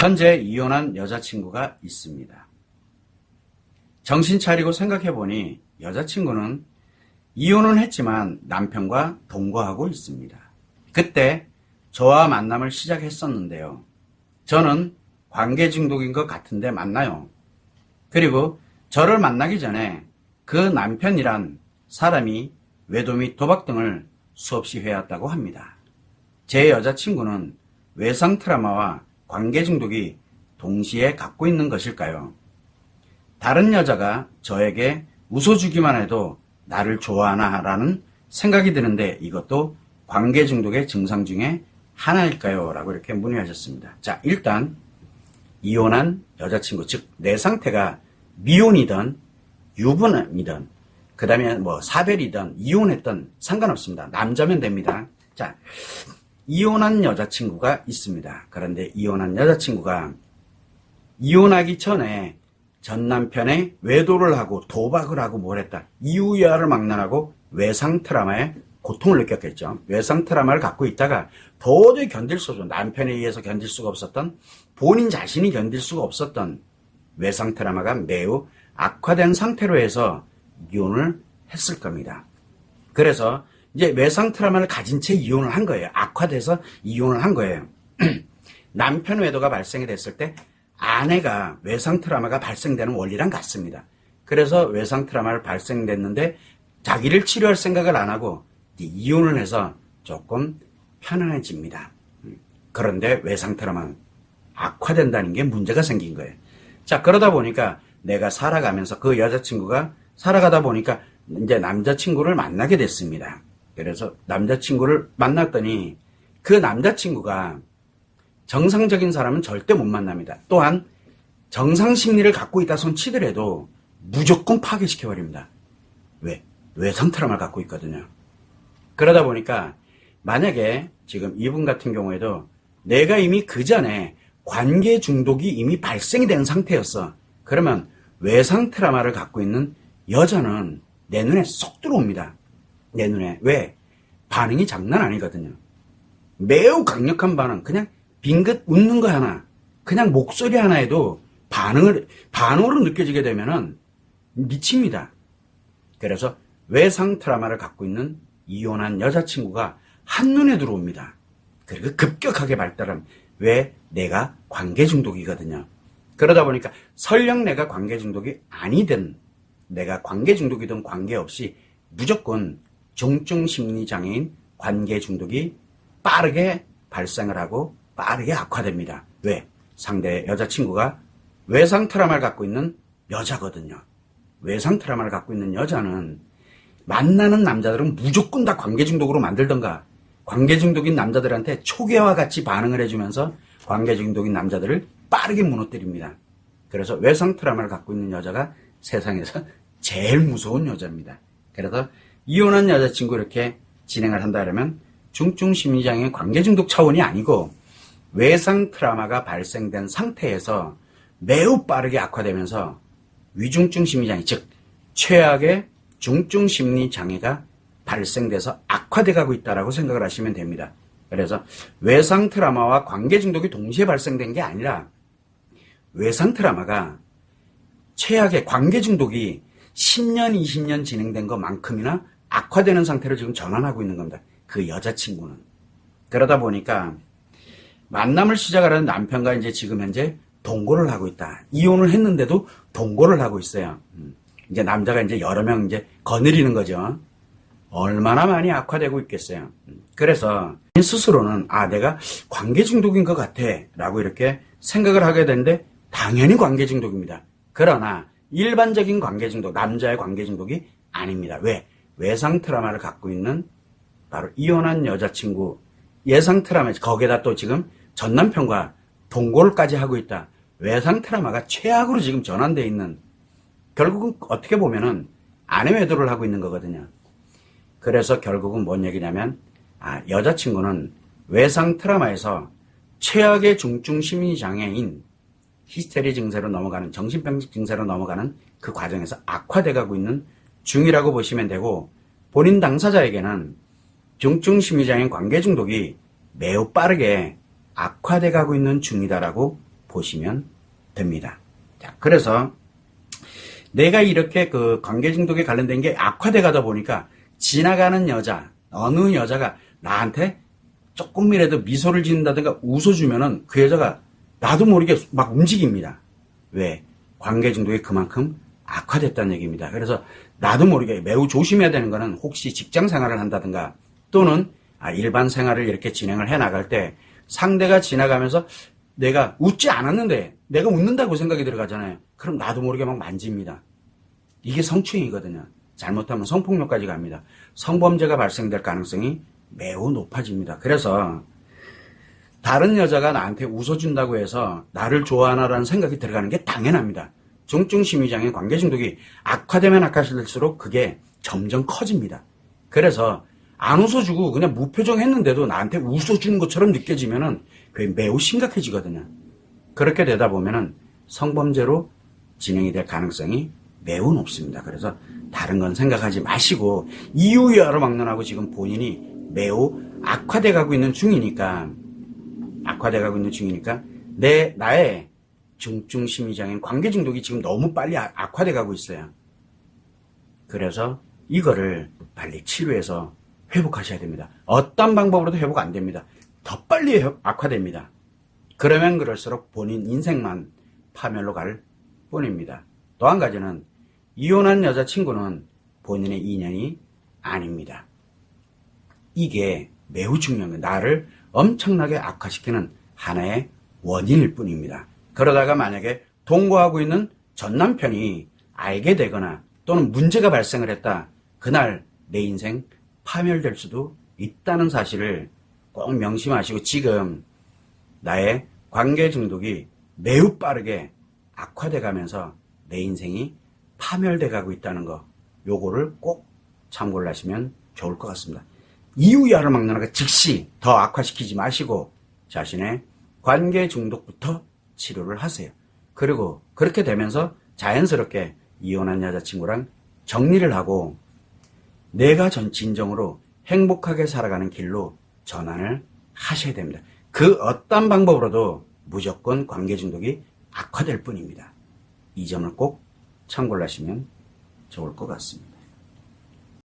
현재 이혼한 여자친구가 있습니다. 정신 차리고 생각해보니 여자친구는 이혼은 했지만 남편과 동거하고 있습니다. 그때 저와 만남을 시작했었는데요. 저는 관계 중독인 것 같은데 맞나요? 그리고 저를 만나기 전에 그 남편이란 사람이 외도 및 도박 등을 수없이 해왔다고 합니다. 제 여자친구는 외상 트라마와 관계 중독이 동시에 갖고 있는 것일까요? 다른 여자가 저에게 웃어주기만 해도 나를 좋아하나 라는 생각이 드는데 이것도 관계 중독의 증상 중에 하나일까요? 라고 이렇게 문의하셨습니다. 자, 일단 이혼한 여자친구, 즉 내 상태가 미혼이든 유부남이든 그 다음에 뭐 사별이든 이혼했든 상관없습니다. 남자면 됩니다. 자, 이혼한 여자친구가 있습니다. 그런데 이혼한 여자친구가 이혼하기 전에 전 남편의 외도를 하고 도박을 하고 뭘 했다. 이유야를 막론하고 외상 트라마에 고통을 느꼈겠죠. 외상 트라마를 갖고 있다가 도저히 견딜 수 없어. 남편에 의해서 견딜 수가 없었던 본인 자신이 견딜 수가 없었던 외상 트라마가 매우 악화된 상태로 해서 이혼을 했을 겁니다. 그래서 이제 외상 트라마를 가진 채 이혼을 한 거예요. 악화돼서 이혼을 한 거예요. 남편 외도가 발생이 됐을 때 아내가 외상 트라마가 발생되는 원리랑 같습니다. 그래서 외상 트라마를 발생됐는데 자기를 치료할 생각을 안 하고 이혼을 해서 조금 편안해집니다. 그런데 외상 트라마는 악화된다는 게 문제가 생긴 거예요. 자, 그러다 보니까 내가 살아가면서 그 여자친구가 살아가다 보니까 이제 남자친구를 만나게 됐습니다. 그래서 남자친구를 만났더니 그 남자친구가 정상적인 사람은 절대 못 만납니다. 또한 정상 심리를 갖고 있다 손 치더라도 무조건 파괴시켜버립니다. 왜? 외상 트라우마를 갖고 있거든요. 그러다 보니까 만약에 지금 이분 같은 경우에도 내가 이미 그 전에 관계 중독이 이미 발생이 된 상태였어. 그러면 외상 트라우마를 갖고 있는 여자는 내 눈에 쏙 들어옵니다. 내 눈에. 왜? 반응이 장난 아니거든요. 매우 강력한 반응. 그냥 빙긋 웃는 거 하나. 그냥 목소리 하나에도 반응을, 반응으로 느껴지게 되면은 미칩니다. 그래서 외상 트라우마를 갖고 있는 이혼한 여자친구가 한눈에 들어옵니다. 그리고 급격하게 발달함. 왜? 내가 관계 중독이거든요. 그러다 보니까 설령 내가 관계 중독이 아니든 내가 관계 중독이든 관계없이 무조건 중증 심리 장애인 관계 중독이 빠르게 발생을 하고 빠르게 악화됩니다. 왜? 상대 여자친구가 외상 트라우마를 갖고 있는 여자거든요. 외상 트라우마를 갖고 있는 여자는 만나는 남자들은 무조건 다 관계 중독으로 만들던가 관계 중독인 남자들한테 초계와 같이 반응을 해주면서 관계 중독인 남자들을 빠르게 무너뜨립니다. 그래서 외상 트라우마를 갖고 있는 여자가 세상에서 제일 무서운 여자입니다. 그래서 이혼한 여자친구 이렇게 진행을 한다 그러면 중증 심리장애 관계 중독 차원이 아니고 외상 트라우마가 발생된 상태에서 매우 빠르게 악화되면서 위중증 심리장애 즉 최악의 중증 심리 장애가 발생돼서 악화돼 가고 있다라고 생각을 하시면 됩니다. 그래서 외상 트라우마와 관계 중독이 동시에 발생된 게 아니라 외상 트라우마가 최악의 관계 중독이 10년, 20년 진행된 것만큼이나 악화되는 상태로 지금 전환하고 있는 겁니다. 그 여자친구는. 그러다 보니까 만남을 시작하려는 남편과 이제 지금 현재 동거를 하고 있다. 이혼을 했는데도 동거를 하고 있어요. 음. 이제 남자가 이제 여러 명 이제 거느리는 거죠. 얼마나 많이 악화되고 있겠어요. 음. 그래서 스스로는 아 내가 관계 중독인 것 같아 라고 이렇게 생각을 하게 되는데 당연히 관계 중독입니다. 그러나 일반적인 관계 중독, 남자의 관계 중독이 아닙니다. 왜? 외상 트라우마를 갖고 있는 바로 이혼한 여자친구 예상 트라우마 거기에다 또 지금 전 남편과 동거를까지 하고 있다. 외상 트라우마가 최악으로 지금 전환되어 있는 결국은 어떻게 보면은 아내 외도를 하고 있는 거거든요. 그래서 결국은 뭔 얘기냐면 아, 여자친구는 외상 트라우마에서 최악의 중증 심리 장애인 히스테리 증세로 넘어가는 정신병 증세로 넘어가는 그 과정에서 악화돼 가고 있는 중이라고 보시면 되고 본인 당사자에게는 중증 심리장애인 관계 중독이 매우 빠르게 악화돼 가고 있는 중이다라고 보시면 됩니다. 자, 그래서 내가 이렇게 그 관계 중독에 관련된 게 악화돼 가다 보니까 지나가는 여자, 어느 여자가 나한테 조금이라도 미소를 짓는다든가 웃어주면은 그 여자가 나도 모르게 막 움직입니다. 왜? 관계 중독이 그만큼 악화됐다는 얘기입니다. 그래서 나도 모르게 매우 조심해야 되는 거는 혹시 직장 생활을 한다든가 또는 아, 일반 생활을 이렇게 진행을 해 나갈 때 상대가 지나가면서 내가 웃지 않았는데 내가 웃는다고 생각이 들어가잖아요. 그럼 나도 모르게 막 만집니다. 이게 성추행이거든요. 잘못하면 성폭력까지 갑니다. 성범죄가 발생될 가능성이 매우 높아집니다. 그래서 다른 여자가 나한테 웃어준다고 해서 나를 좋아하나라는 생각이 들어가는 게 당연합니다. 중증심리장애 관계 중독이 악화되면 악화될수록 그게 점점 커집니다. 그래서 안 웃어주고 그냥 무표정 했는데도 나한테 웃어주는 것처럼 느껴지면은 그게 매우 심각해지거든요. 그렇게 되다 보면은 성범죄로 진행이 될 가능성이 매우 높습니다. 그래서 다른 건 생각하지 마시고 이유야로 막론하고 지금 본인이 매우 악화돼 가고 있는 중이니까 악화돼 가고 있는 중이니까 내 나의 중증 심리장애인 관계 중독이 지금 너무 빨리 악- 악화돼 가고 있어요. 그래서 이거를 빨리 치료해서 회복하셔야 됩니다. 어떤 방법으로도 회복 안 됩니다. 더 빨리 회- 악화됩니다. 그러면 그럴수록 본인 인생만 파멸로 갈 뿐입니다. 또 한 가지는 이혼한 여자친구는 본인의 인연이 아닙니다. 이게 매우 거예요. 나를 엄청나게 악화시키는 하나의 원인일 뿐입니다. 그러다가 만약에 동거하고 있는 전 남편이 알게 되거나 또는 문제가 발생을 했다. 그날 내 인생 파멸될 수도 있다는 사실을 꼭 명심하시고 지금 나의 관계 중독이 매우 빠르게 악화돼 가면서 내 인생이 파멸돼 가고 있다는 거 요거를 꼭 참고를 하시면 좋을 것 같습니다. 이유야를 막론하고 즉시 더 악화시키지 마시고 자신의 관계 중독부터 치료를 하세요. 그리고 그렇게 되면서 자연스럽게 이혼한 여자친구랑 정리를 하고 내가 전 진정으로 행복하게 살아가는 길로 전환을 하셔야 됩니다. 그 어떤 방법으로도 무조건 관계 중독이 악화될 뿐입니다. 이 점을 꼭 참고를 하시면 좋을 것 같습니다.